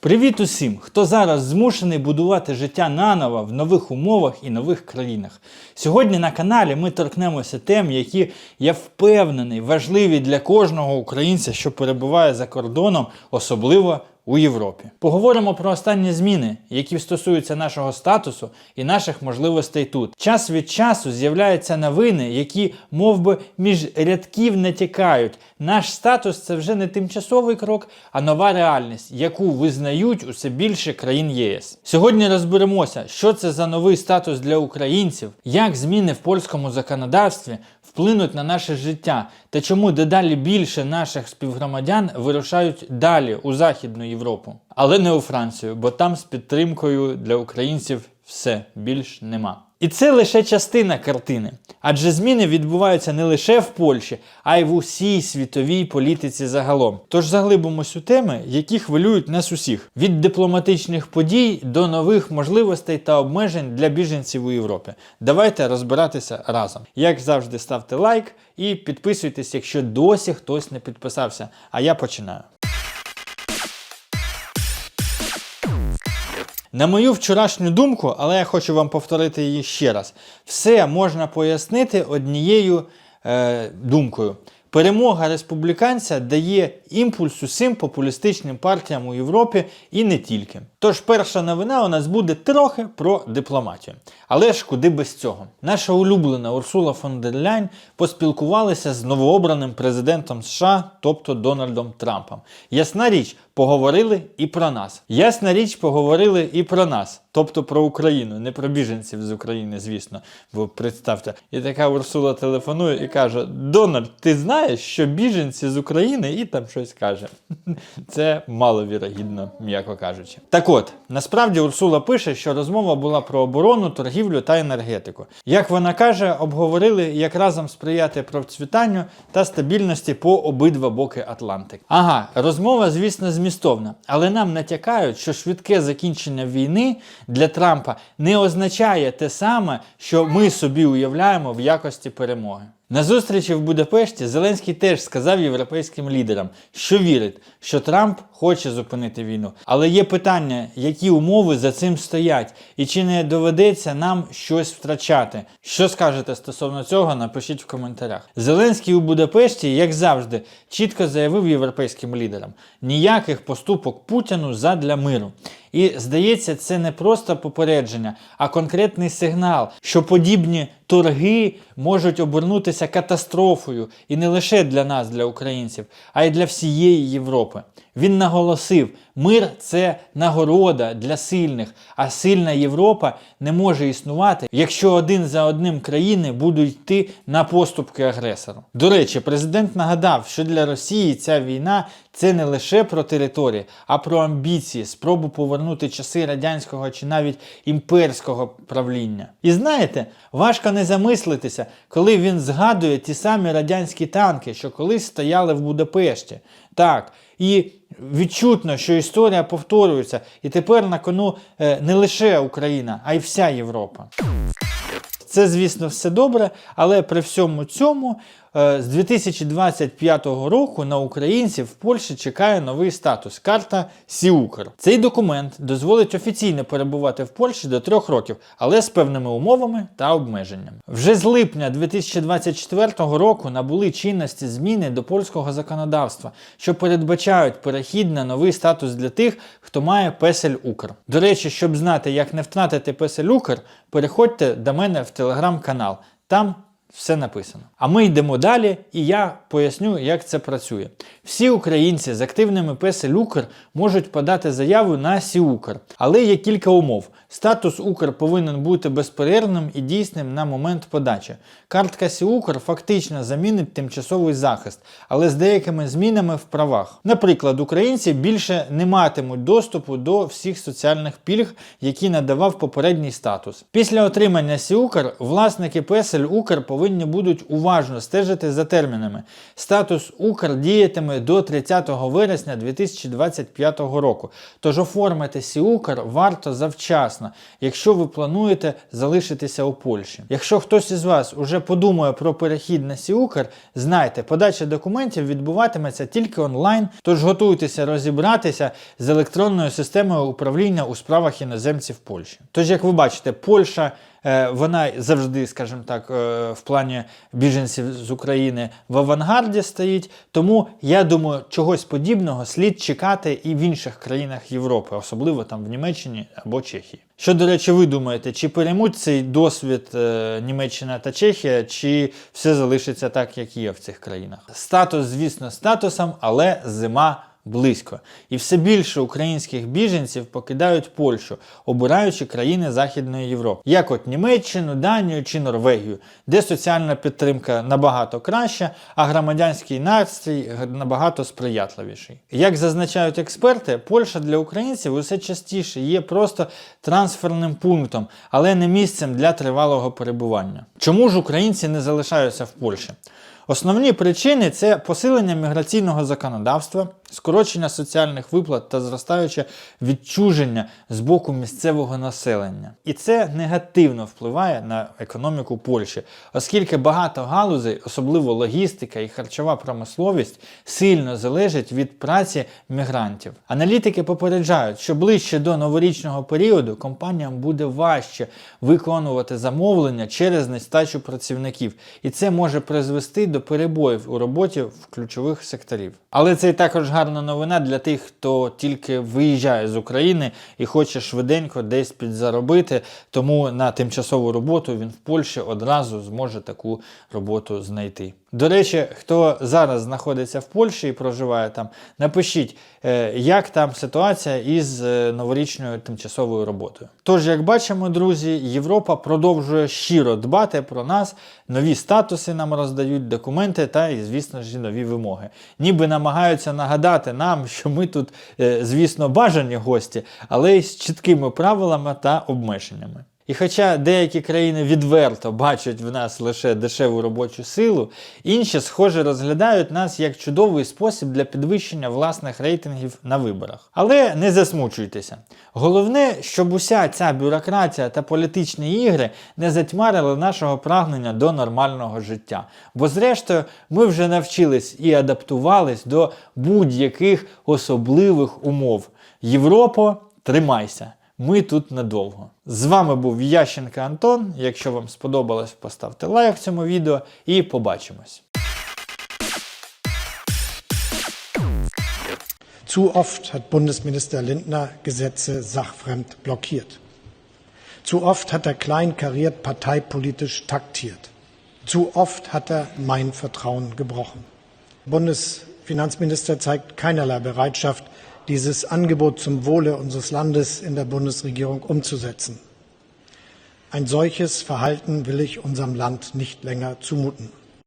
Привіт усім, хто зараз змушений будувати життя наново в нових умовах і нових країнах. Сьогодні на каналі ми торкнемося тем, які я впевнений важливі для кожного українця, що перебуває за кордоном, особливо у Європі. Поговоримо про останні зміни, які стосуються нашого статусу і наших можливостей тут. Час від часу з'являються новини, які мов би, між рядків не. Наш статус це вже не тимчасовий крок, а нова реальність, яку визнають усе більше країн ЄС. Сьогодні розберемося, що це за новий статус для українців, як зміни в польському законодавстві вплинуть на наше життя та чому дедалі більше наших співгромадян вирушають далі у Західну Європу, але не у Францію, бо там з підтримкою для українців все більш нема. І це лише частина картини, адже зміни відбуваються не лише в Польщі, а й в усій світовій політиці загалом. Тож заглибимось у теми, які хвилюють нас усіх: від дипломатичних подій до нових можливостей та обмежень для біженців у Європі. Давайте розбиратися разом. Як завжди, ставте лайк і підписуйтесь, якщо досі хтось не підписався. А я починаю. На мою вчорашню думку, але я хочу вам повторити її ще раз. Все можна пояснити однією е, думкою. Перемога республіканця дає імпульс усім популістичним партіям у Європі і не тільки. Тож перша новина у нас буде трохи про дипломатію. Але ж куди без цього? Наша улюблена Урсула фон дер Ляйн поспілкувалася з новообраним президентом США, тобто Дональдом Трампом. Ясна річ, поговорили і про нас. Ясна річ, поговорили і про нас, тобто про Україну, не про біженців з України, звісно. Бо представте, і така Урсула телефонує і каже: Дональд, ти знаєш, що біженці з України і там щось каже. Це маловірогідно, м'яко кажучи. Так от, насправді Урсула пише, що розмова була про оборону, торгівлю та енергетику. Як вона каже, обговорили, як разом сприяти процвітанню та стабільності по обидва боки Атлантики. Ага, розмова, звісно, змістовна, але нам натякають, що швидке закінчення війни для Трампа не означає те саме, що ми собі уявляємо в якості перемоги. На зустрічі в Будапешті Зеленський теж сказав європейським лідерам, що вірить, що Трамп хоче зупинити війну. Але є питання, які умови за цим стоять, і чи не доведеться нам щось втрачати. Що скажете стосовно цього, напишіть в коментарях. Зеленський у Будапешті, як завжди, чітко заявив європейським лідерам: ніяких поступок Путіну задля миру. І здається, це не просто попередження, а конкретний сигнал, що подібні торги можуть обернутися катастрофою і не лише для нас, для українців, а й для всієї Європи. Він наголосив, мир це нагорода для сильних, а сильна Європа не може існувати, якщо один за одним країни будуть йти на поступки агресору. До речі, президент нагадав, що для Росії ця війна це не лише про території, а про амбіції, спробу повернути часи радянського чи навіть імперського правління. І знаєте, важко не замислитися, коли він згадує ті самі радянські танки, що колись стояли в Будапешті. Так, і відчутно, що історія повторюється, і тепер на кону е, не лише Україна, а й вся Європа. Це, звісно, все добре, але при всьому цьому е, з 2025 року на українців в Польщі чекає новий статус карта Сіукр. Цей документ дозволить офіційно перебувати в Польщі до трьох років, але з певними умовами та обмеженнями. Вже з липня 2024 року набули чинності зміни до польського законодавства, що передбачають перехід на новий статус для тих, хто має песель Укр. До речі, щоб знати, як не втратити песель Укр, переходьте до мене в телеграм-канал. Там все написано. А ми йдемо далі, і я поясню, як це працює. Всі українці з активними песель Укр можуть подати заяву на Сіукр, але є кілька умов. Статус Укр повинен бути безперервним і дійсним на момент подачі. Картка Сіукр фактично замінить тимчасовий захист, але з деякими змінами в правах. Наприклад, українці більше не матимуть доступу до всіх соціальних пільг, які надавав попередній статус. Після отримання Сіукр власники песель Укр повинні повинні будуть уважно стежити за термінами. Статус Укр діятиме до 30 вересня 2025 року. Тож оформити СІУКР варто завчасно, якщо ви плануєте залишитися у Польщі. Якщо хтось із вас уже подумає про перехід на СІУКР, знайте, подача документів відбуватиметься тільки онлайн, тож готуйтеся розібратися з електронною системою управління у справах іноземців Польщі. Тож, як ви бачите, Польща. Е, Вона завжди, скажімо так, е, в плані біженців з України в авангарді стоїть. Тому я думаю, чогось подібного слід чекати і в інших країнах Європи, особливо там в Німеччині або Чехії. Що, до речі, ви думаєте, чи переймуть цей досвід е, Німеччина та Чехія, чи все залишиться так, як є в цих країнах? Статус, звісно, статусом, але зима близько. І все більше українських біженців покидають Польщу, обираючи країни Західної Європи, як от Німеччину, Данію чи Норвегію, де соціальна підтримка набагато краща, а громадянський настрій набагато сприятливіший. Як зазначають експерти, Польща для українців усе частіше є просто трансферним пунктом, але не місцем для тривалого перебування. Чому ж українці не залишаються в Польщі? Основні причини це посилення міграційного законодавства, скорочення соціальних виплат та зростаюче відчуження з боку місцевого населення. І це негативно впливає на економіку Польщі, оскільки багато галузей, особливо логістика і харчова промисловість, сильно залежать від праці мігрантів. Аналітики попереджають, що ближче до новорічного періоду компаніям буде важче виконувати замовлення через нестачу працівників, і це може призвести до перебоїв у роботі в ключових секторів. Але це і також гарна новина для тих, хто тільки виїжджає з України і хоче швиденько десь підзаробити. Тому на тимчасову роботу він в Польщі одразу зможе таку роботу знайти. До речі, хто зараз знаходиться в Польщі і проживає там, напишіть, е, як там ситуація із е, новорічною тимчасовою роботою. Тож, як бачимо, друзі, Європа продовжує щиро дбати про нас, нові статуси нам роздають, документи та, і, звісно ж, нові вимоги. Ніби намагаються нагадати нам, що ми тут, е, звісно, бажані гості, але й з чіткими правилами та обмеженнями. І хоча деякі країни відверто бачать в нас лише дешеву робочу силу, інші, схоже, розглядають нас як чудовий спосіб для підвищення власних рейтингів на виборах. Але не засмучуйтеся. Головне, щоб уся ця бюрократія та політичні ігри не затьмарили нашого прагнення до нормального життя. Бо, зрештою, ми вже навчились і адаптувались до будь-яких особливих умов. Європо, тримайся! Ми тут надовго. З вами був Ященко Антон. Якщо вам сподобалось, поставте лайк цьому відео і побачимось. Zu oft hat Bundesminister Lindner Gesetze sachfremd blockiert. Zu oft hat er kleinkariert parteipolitisch taktiert. Zu oft hat er mein Vertrauen gebrochen. Bundesfinanzminister zeigt keinerlei Bereitschaft, dieses Angebot zum Wohle unseres Landes in der Bundesregierung umzusetzen. Ein solches Verhalten will ich unserem Land nicht länger zumuten.